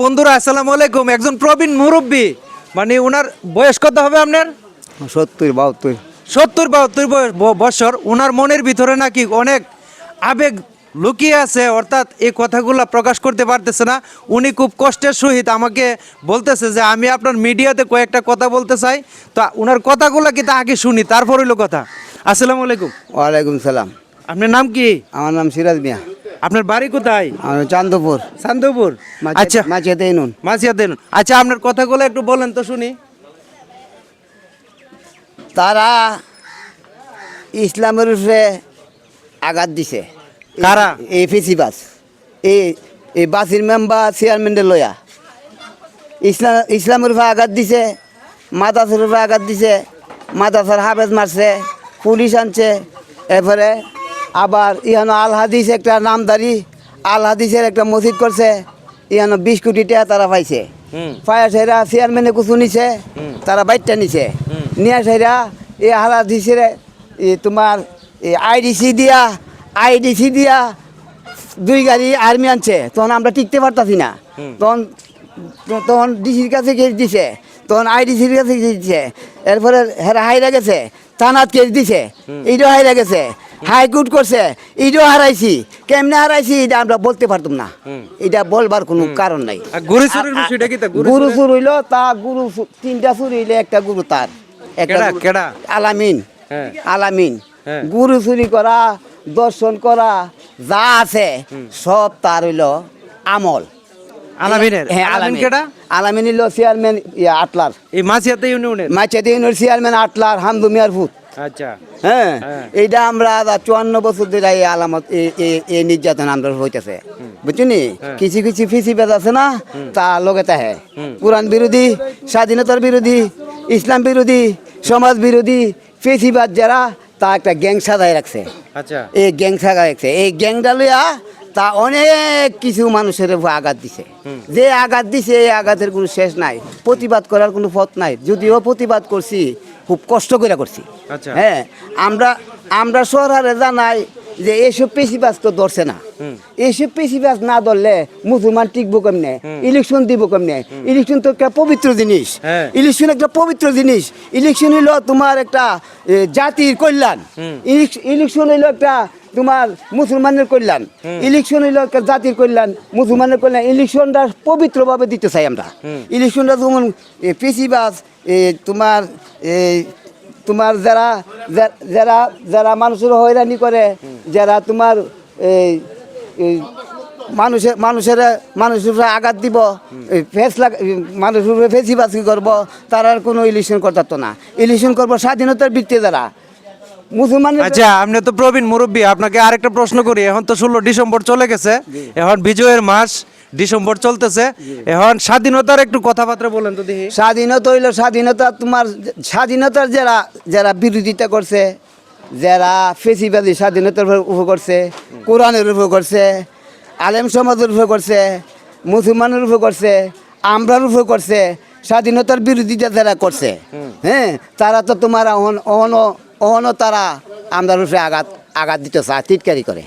বন্ধুরা আসসালামু আলাইকুম। একজন প্রবীণ মুরব্বী মানে ওনার বয়স কত হবে আপনার? সত্তর বাহাত্তর। সত্তর বাহাত্তর বছর। ওনার মনের ভিতরে নাকি অনেক আবেগ লুকিয়ে আছে অর্থাৎ এই কথাগুলো প্রকাশ করতে পারতেছে না। উনি খুব কষ্টের সহিত আমাকে বলতেছে যে আমি আপনার মিডিয়াতে কয়েকটা কথা বলতে চাই। তো ওনার কথাগুলো কিন্তু আগে শুনি তারপর হইল কথা। আসসালামু আলাইকুম। ওয়ালাইকুম সালাম। আপনার নাম কি? আমার নাম সিরাজ মিয়া। আপনার বাড়ি কোথায়? চান্দপুর। চান্দপুর? আচ্ছা। মাঝেতে নুন। দেন আচ্ছা আপনার কথাগুলো একটু বলেন তো শুনি। তারা ইসলামের উপরে আঘাত দিছে। কারা? এই ফেসি বাস। এই এই বাসির মেম্বার চেয়ারম্যানের লয়া ইসলাম ইসলামের উপরে আঘাত দিছে মাদাসের উপরে আঘাত দিছে মাদাসার হাফেজ মারছে পুলিশ আনছে এরপরে আবার ইহানো আল হাদিস একটা নামদারি আল হাদিসের একটা মসজিদ করছে ইহানো বিশ কোটি টাকা তারা পাইছে। ফায়ার সাইরা চেয়ারম্যানে কুচু নিছে তারা বাইরটা নিছে। নিয়ে সাইরা এই হালা দিছে তোমার আইডিসি দিয়া আইডিসি দিয়া দুই গাড়ি আর্মি আনছে। তখন আমরা টিকতে পারতাছি না। তখন তখন ডিসির কাছে কেস দিছে। তখন আইডিসির কাছে কেস দিছে। এরপরে হেরা হাইরা গেছে থানাত কেস দিছে। এইটাও হাইরা গেছে। হাইকোর্ট করছে। এইটাও হারাইছি। কেমনে হারাইছি এটা আমরা বলতে পারতাম না। এটা বলবার কোনো কারণ নাই। গরু চুরির বিষয়টা কি গুরু চুরি- চুর হইল তা গুরু তিনটা চুর হইলে একটা গুরু তার। একটা কেডা, আলামিন। হ্যাঁ। আলামিন। হ্যাঁ। গুরু চুরি করা দর্শন করা যা আছে সব তার হইল আমল। আলামিনের। হ্যাঁ আলামিন আলামিন। চেয়ারম্যান ইয়া আটলার। এই মাসিয়াতে ইউনিয়নের? মাইচাদি ইউনিয়ন চেয়ারম্যান আটলার হামদু মিয়ার ভূত। আচ্ছা। হ্যাঁ হ্যাঁ। এইটা আমরা চুয়ান্ন বছর ধরে এই আলামত এই- নির্যাতন আমরা হইতেছে। হ্যাঁ। কিছু কিছু ফিসি আছে না? তা লগে তাহে কোরআন বিরোধী স্বাধীনতার বিরোধী ইসলাম বিরোধী সমাজ বিরোধী ফেসিবাদ যারা তা একটা গ্যাং সাজায় রাখছে। আচ্ছা। এই গ্যাং সাজা রাখছে। এই গ্যাংটা লইয়া তা অনেক কিছু মানুষের আঘাত দিছে। যে আঘাত দিছে এই আঘাতের কোনো শেষ নাই। প্রতিবাদ করার কোনো পথ নাই। যদিও প্রতিবাদ করছি খুব কষ্ট করে করছি। আচ্ছা। হ্যাঁ আমরা আমরা সরকারে জানাই যে এইসব পেশিবাজ তো ধরছে না। এইসব পেশিবাজ না ধরলে মুসলমান টিকবো কেমনে? ইলেকশন দিব কেমনে? ইলেকশন তো একটা পবিত্র জিনিস। হ্যাঁ। ইলেকশন একটা পবিত্র জিনিস। ইলেকশন হইল তোমার একটা জাতির কল্যাণ। ইলেকশন হইল একটা তোমার মুসলমানের কল্যাণ ইলেকশন হইল জাতির কল্যাণ মুসলমানের কল্যাণ ইলেকশনটা পবিত্রভাবে দিতে চাই আমরা। ইলেকশনটা যেমন পেশিবাজ তোমার এই তোমার যারা যারা যারা মানুষের হয়রানি করে যারা তোমার এই মানুষের মানুষের মানুষের উপরে আঘাত দিব ফেস লাগ মানুষের উপরে ফেসিবাসি করব তারা আর কোনো ইলেকশন করতে না। ইলেকশন করব স্বাধীনতার বৃত্তি যারা মুসলমানের আচ্ছা আপনি তো প্রবীণ মুরব্বী আপনাকে আরেকটা প্রশ্ন করি। এখন তো ষোলো ডিসেম্বর চলে গেছে। এখন বিজয়ের মাস ডিসেম্বর চলতেছে। এখন স্বাধীনতার একটু কথাবার্তা বলেন তো দেখি। স্বাধীনতা হইল স্বাধীনতা তোমার স্বাধীনতার যারা যারা বিরোধিতা করছে যারা ফেসিবাদী স্বাধীনতার উপর উপর করছে কোরআনের উপর করছে আলেম সমাজের উপর করছে মুসলমানের উপর করছে আমরার উপর করছে স্বাধীনতার বিরোধিতা যারা করছে হ্যাঁ তারা তো তোমার অহন অহন অহন তারা আমদার উপরে আঘাত আঘাত দিতে চায় টিটকারি করে।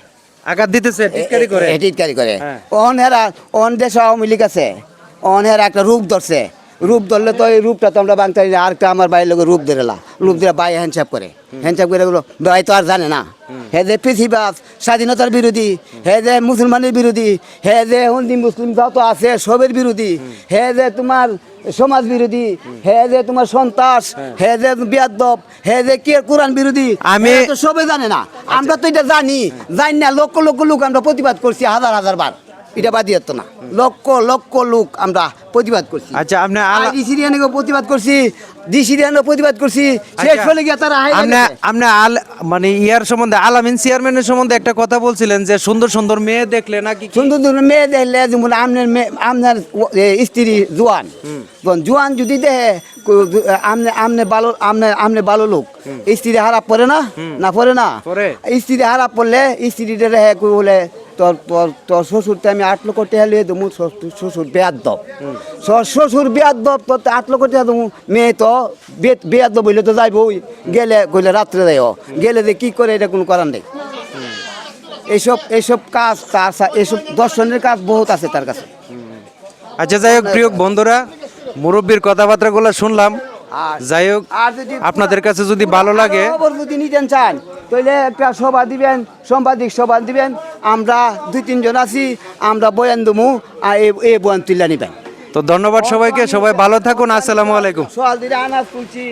আঘাত দিতেছে টিটকারি করে? এ- এ- টিটকারি করে। ওহন অন হেরা ওহন দেশ আওয়ামী লীগ আছে ওহন হেরা একটা রূপ ধরছে। রূপ ধরলে তো এই রূপটা তো আমরা বাংলা আর একটা আমার বাড়ির লোক রূপ ধরেলা রূপ ধরে বাই হ্যান্ডসাপ করে। হ্যান্ডসাপ করে গুলো ভাই তো আর জানে না। হে যে পৃথিবাস স্বাধীনতার বিরোধী হে যে মুসলমানের বিরোধী হে যে হিন্দি মুসলিম তাও তো আছে সবের বিরোধী হে যে তোমার সমাজ বিরোধী হে যে তোমার সন্ত্রাস হে যে বিয়াদব হে যে কে কোরআন বিরোধী আমি- তো সবে জানে না। আমরা তো এটা জানি। জানি না লক্ষ লক্ষ লোক আমরা প্রতিবাদ করছি হাজার হাজার বার। এটা বাদ দিয়ে না। লক্ষ লক্ষ লোক আমরা প্রতিবাদ করছি। আচ্ছা আপনি প্রতিবাদ করছি ডি সিরিয়ানও প্রতিবাদ করছি। শেষ আচ্ছা, হলে গিয়ে তারা আপনি আপনি আল মানে ইয়ার সম্বন্ধে আলামিন চেয়ারম্যানের সম্বন্ধে একটা কথা বলছিলেন যে সুন্দর সুন্দর মেয়ে দেখলে নাকি সুন্দর সুন্দর মেয়ে দেখলে যেমন আপনার আপনার স্ত্রী জোয়ান। জোয়ান যদি দেখে আমনে আমনে ভালো আমনে আমনে ভালো লোক। স্ত্রী হারাপ পড়ে না? না পড়ে না। স্ত্রী হারাপ পড়লে স্ত্রীটা রেহে বলে তোর তোর তোর শ্বশুরতে আমি আট লক্ষ টাকা লিয়ে দেবো, শ্বশুর বেয়াদ দব। শ্বশুর বেয়াদ দব, তোর তো আট লক্ষ টাকা দেবো। মেয়ে তো বেয়াদ দব হইলে তো যাইবই। গেলে গেলে রাত্রে যাইও। গেলে যে কি করে, এটা কোনো করার নেই। এইসব এইসব কাজ তার এইসব দর্শনের কাজ বহুত আছে তার কাছে। আচ্ছা যাই হোক, প্রিয় বন্ধুরা, মুরব্বীর কথাবার্তাগুলো শুনলাম। যাই হোক আপনাদের কাছে যদি ভালো লাগে যদি নিতেন চান তাহলে একটা সভা দিবেন সম্পাদিক সভা দিবেন। আমরা দুই তিনজন আছি আমরা বয়ান দেবো আর এই- বয়ান তুলে নিবেন। তো ধন্যবাদ সবাইকে সবাই ভালো থাকুন আসসালামু আলাইকুম। সোয়াল দিলে আনাজ তুলছি